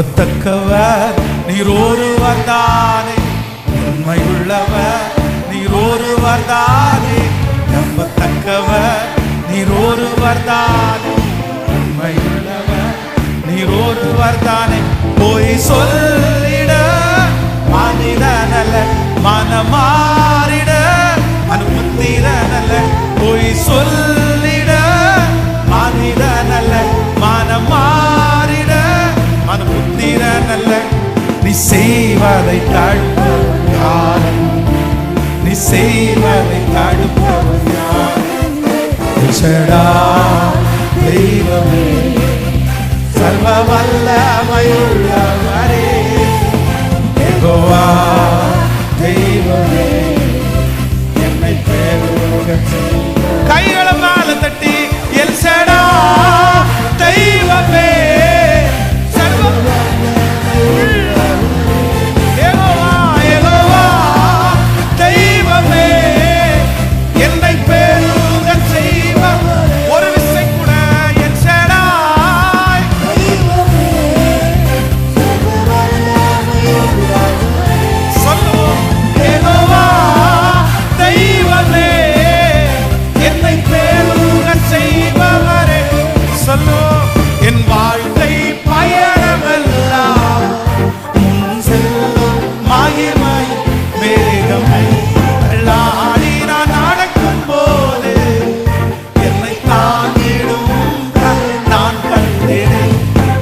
நம்பத்தக்கவர் நீர் ஒருவர் தானே. உண்மை உள்ளவர் நீர் ஒருவர் தானே. நம்பத்தக்கவர் நீர் ஒருவர் தானே. உண்மை உள்ளவர் நீர் ஒருவர் தானே. போய் சொல்லிட மனிதனல்ல மனமாறிட அனுமத்திரனல்ல போய் சொல்ல யாரும் அல்ல நீ செய்வதை தடுப்பவர் யாரும் நீ செய்வதை தடுப்பவர் யாரா? தெய்வமே சர்வ வல்லமையுள்ளவரே எகோவா தெய்வமே என்னை பேரோக கைகளை மேல தட்டி எல்சடா தெய்வமே.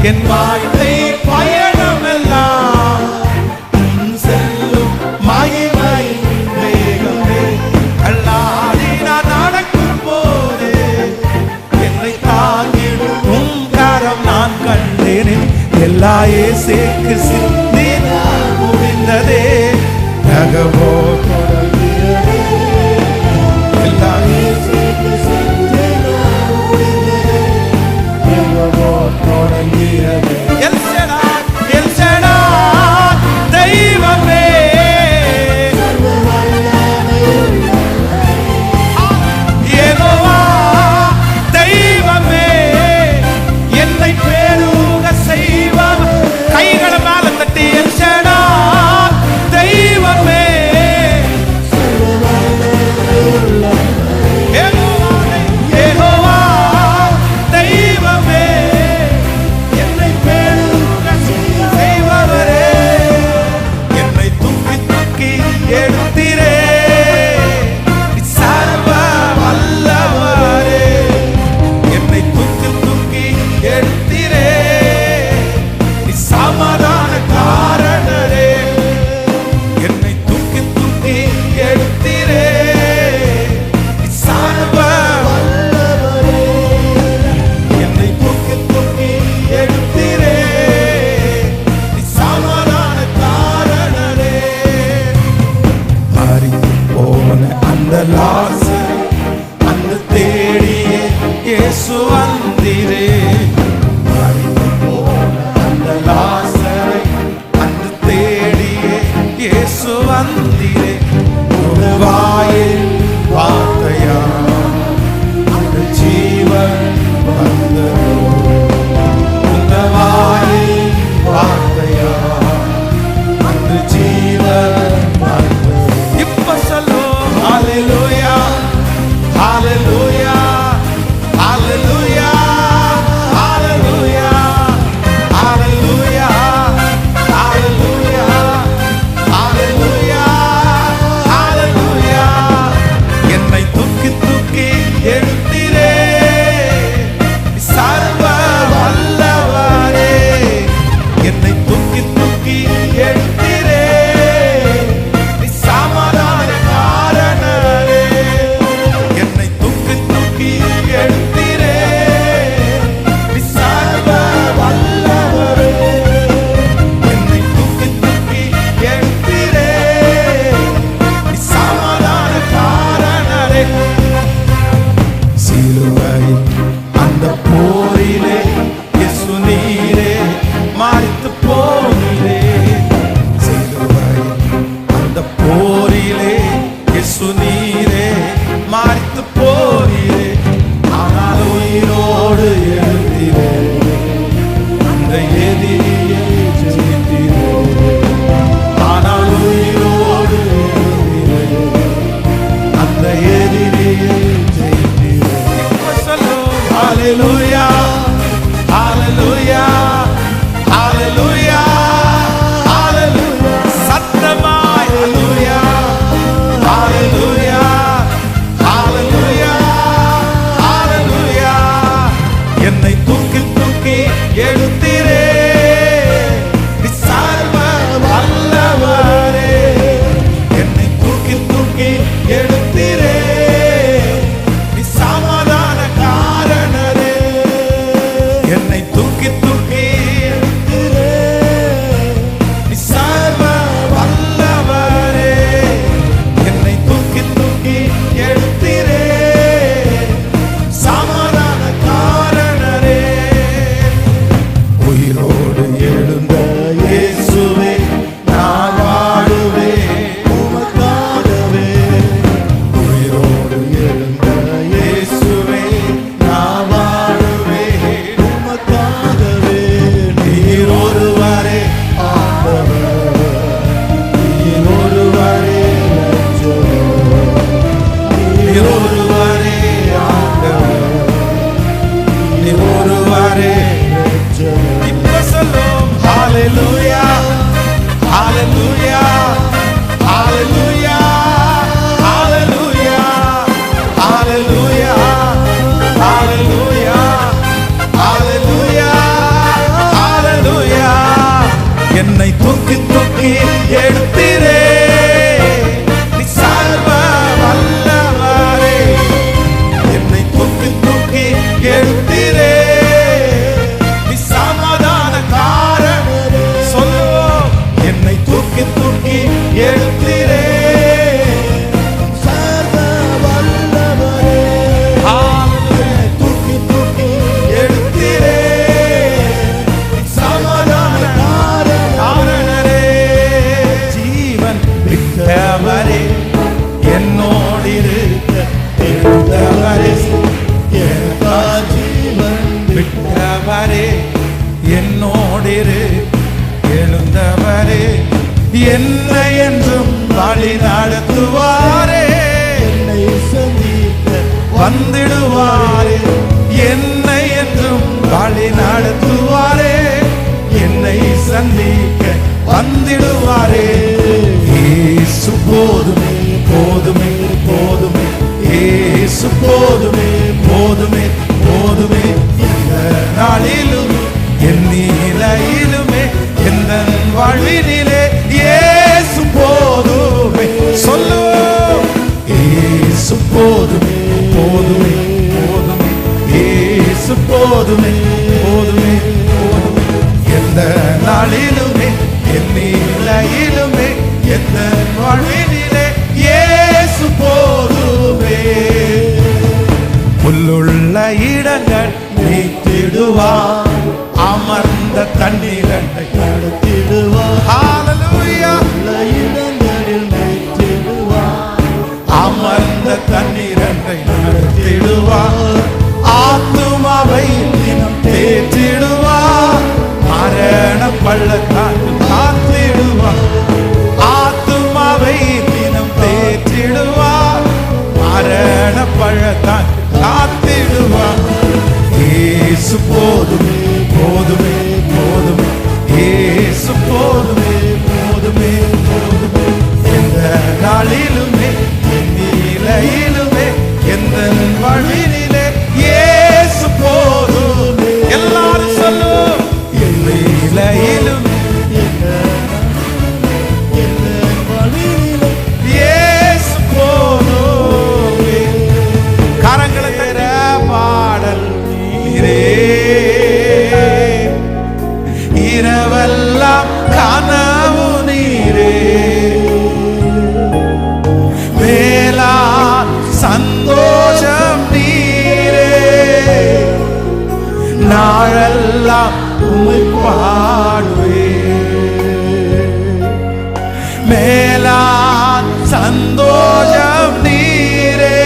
in my. Hallelujah. Hallelujah. Hallelujah. Hallelujah. Hallelujah. Hallelujah. Hallelujah. Hallelujah. என்னை தூக்கி தூக்கி எடுத்திரே poder. உமை பாடுவே மேலா சந்தோஷம் நீரே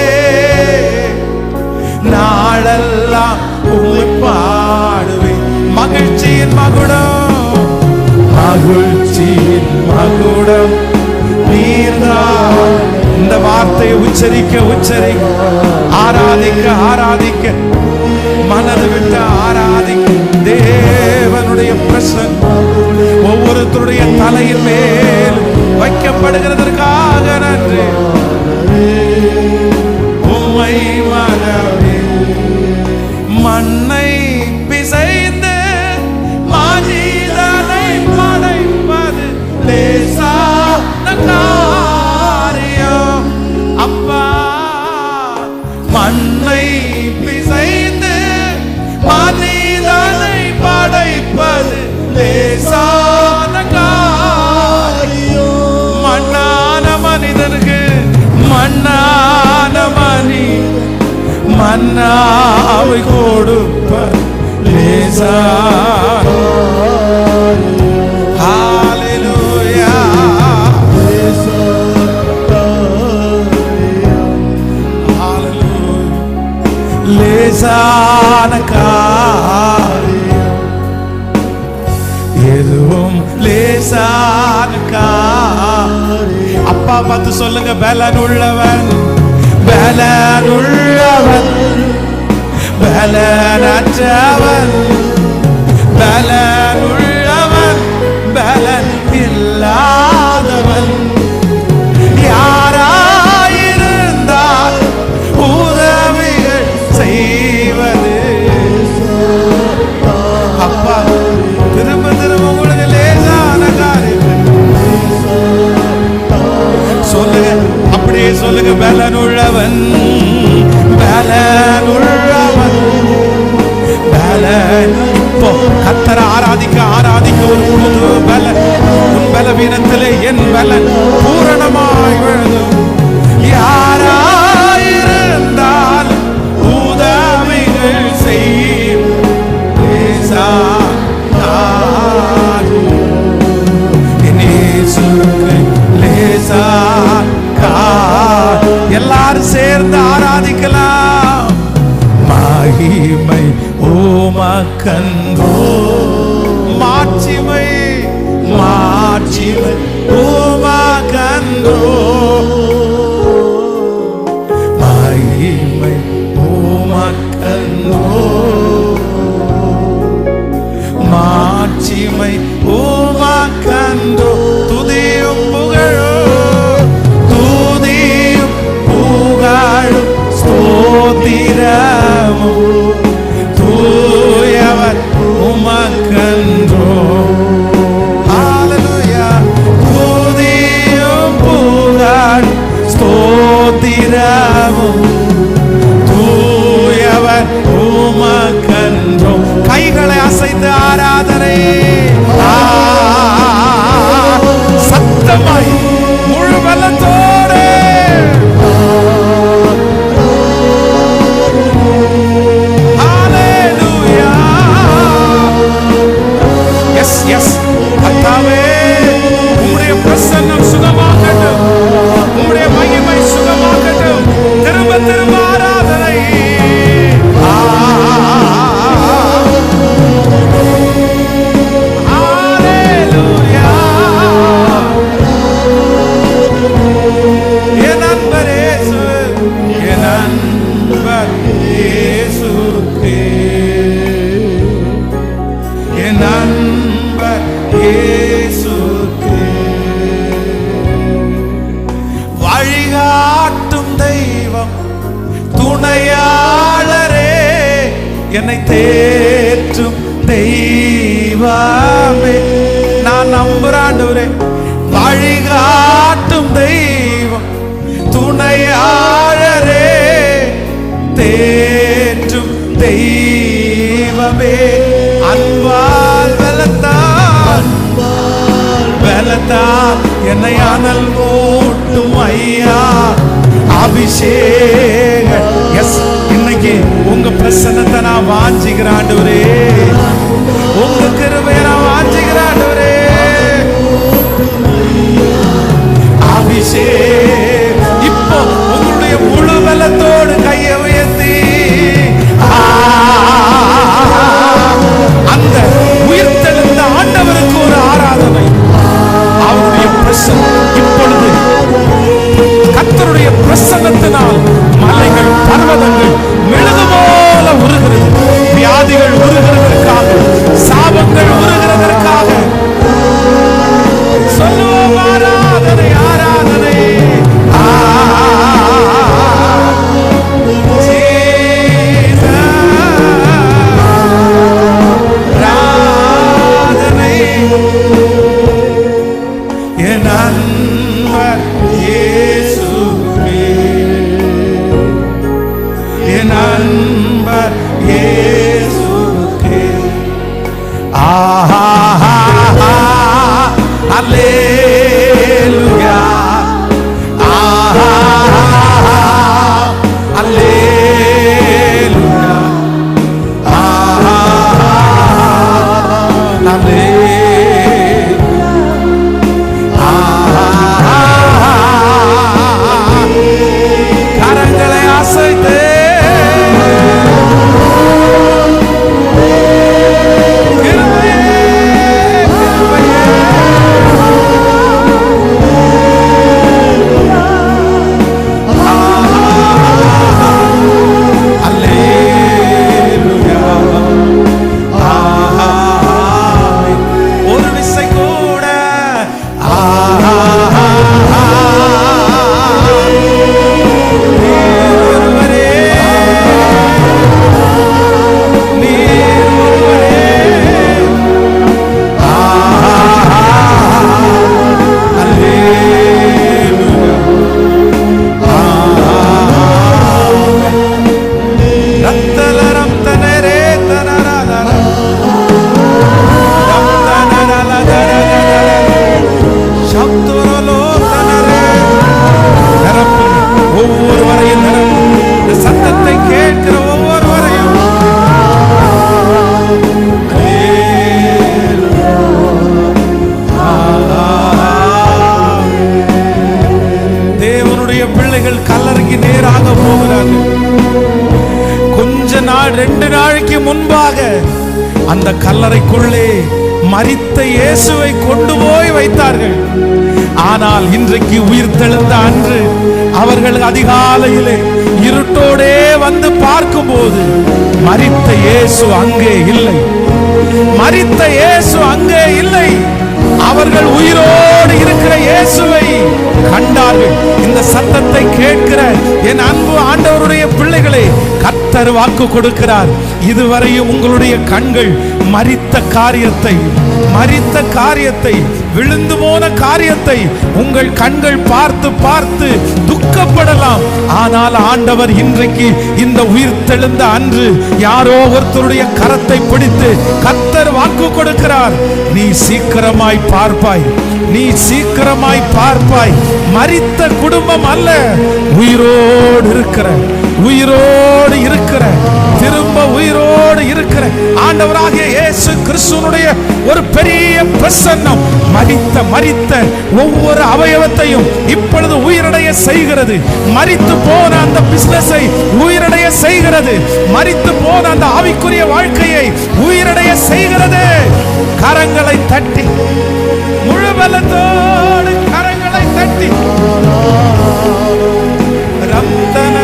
நாளெல்லாம் உமை பாடுவே மகிழ்ச்சியின் மகுடம் மகிழ்ச்சியின் மகுடம் நீர்தான் இந்த வார்த்தையை உச்சரிக்க உச்சரிக்க ஆராதிக்க ஆராதிக்க மனது விட்டு ஆராதிக்க பிரசன்னம் ஒவ்வொருத்தருடைய தலையின் மேல் வைக்கப்படுகிறதற்காக நன்றி. உம்மை மனமே மண்ணை பிசைந்து மனிதனை படைப்பது லேசான காரியம். அப்பா மண்ணை பிசைந்து மன்னாவை கொடுப்ப லேசா ஹalleluya ஹalleluya லேசான காரியம் எதுவும் லேசான காரியம் அப்பா பார்த்து சொல்லுங்க பலன் உள்ளவன் பலன் உள்ளவன் பலனற்றவன் பலன் பலன் இல்லாதவன் யாராயிருந்தால் உதவிகள் செய்வது அப்பா திரும்ப திரும்ப உங்களுக்கு லேசான காரியம் சொல்லுங்க அப்படியே சொல்லுங்க பல. உள்ளவன் இப்போ கத்தரை ஆராதிக்க ஆராதிக்க ஒரு புது பல. உன் பலவீனத்திலே என் பல பூரணமாய் விழுதும் யாராயிருந்தால் உதவிகள் செய்யும். எல்லாரும் சேர்ந்து ஆராதிக்கலாம். மகிமை ஓமக்கந்தோ மாட்சிமை மாட்சிமை ஓமக்கந்தோ மகிமை ஓமக்கந்தோ மாட்சிமை உமக்கன்றோ துதியும் புகழோ துதியும் புகழும். ஸ்தோத்திரமும் தூயவர் உமக்கன்றோ ஹalleluya துதியும் புகழும் ஸ்தோத்திரமும் தூயவர் உமக்கன்றோ கைகளை அசைத்து ஆராதனை ஆ, சத்தமாய் தெய்வமே நான் நம்புறாண்டவரே. வழிகாட்டும் தெய்வம் துணையாழரே தேற்றும் தெய்வமே அன்பால் வெலத்தான் பலத்தால் என்னை அனல் மூட்டும் ஐயா. அபிஷேக எஸ் இன்னைக்கு உங்க பிரசன்னத்தை நான் வாஞ்சிக்கிறேன் அந்த கல்லறைக்குள்ளே மறித்த இயேசுவை கொண்டு போய் வைத்தார்கள். ஆனால் இன்றைக்கு உயிர் தெழுந்த அன்று அவர்கள் அதிகாலையிலே இருட்டோடே வந்து பார்க்கும்போது மறித்த இயேசு அங்கே இல்லை. மறித்த இயேசு அங்கே இல்லை. அவர்கள் உயிரோடு இருக்கிற இயேசுவை கண்டார்கள். இந்த சத்தத்தை கேட்கிற என் அன்பு கத்தர் வாக்கு கொடுக்கிறார். இதுவரையும் உங்களுடைய கண்கள் மறித்த காரியத்தை மறித்த காரியத்தை விழுந்து போன காரியத்தை உங்கள் கண்கள் பார்த்து பார்த்து துக்கப்படலாம். ஆனால் ஆண்டவர் இன்றைக்கு இந்த உயிர் தெழுந்த அன்று யாரோ ஒருத்தருடைய கரத்தை பிடித்து கத்தர் வாக்கு கொடுக்கிறார். நீ சீக்கிரமாய் பார்ப்பாய் நீ சீக்கிரமாய் பார்ப்பாய். மறித்த குடும்பம் அல்ல உயிரோடு இருக்கிற உயிரோடு இருக்கிற திரும்ப உயிரோடு இருக்கிற ஆண்டவராகிய இயேசு கிறிஸ்துவனுடைய ஒரு பெரிய பிரசன்னம். மறித்த மறித்த ஒவ்வொரு அவயவத்தையும் இப்பொழுது உயிரடைய செய்கிறது. மறித்து போன அந்த பிசினஸை உயிரடைய செய்கிறது. மறித்து போன அந்த ஆவிக்குரிய வாழ்க்கையை உயிரடைய செய்கிறது. கரங்களை தட்டி முழு பலத்தோடு கரங்களை தட்டி ரத்தன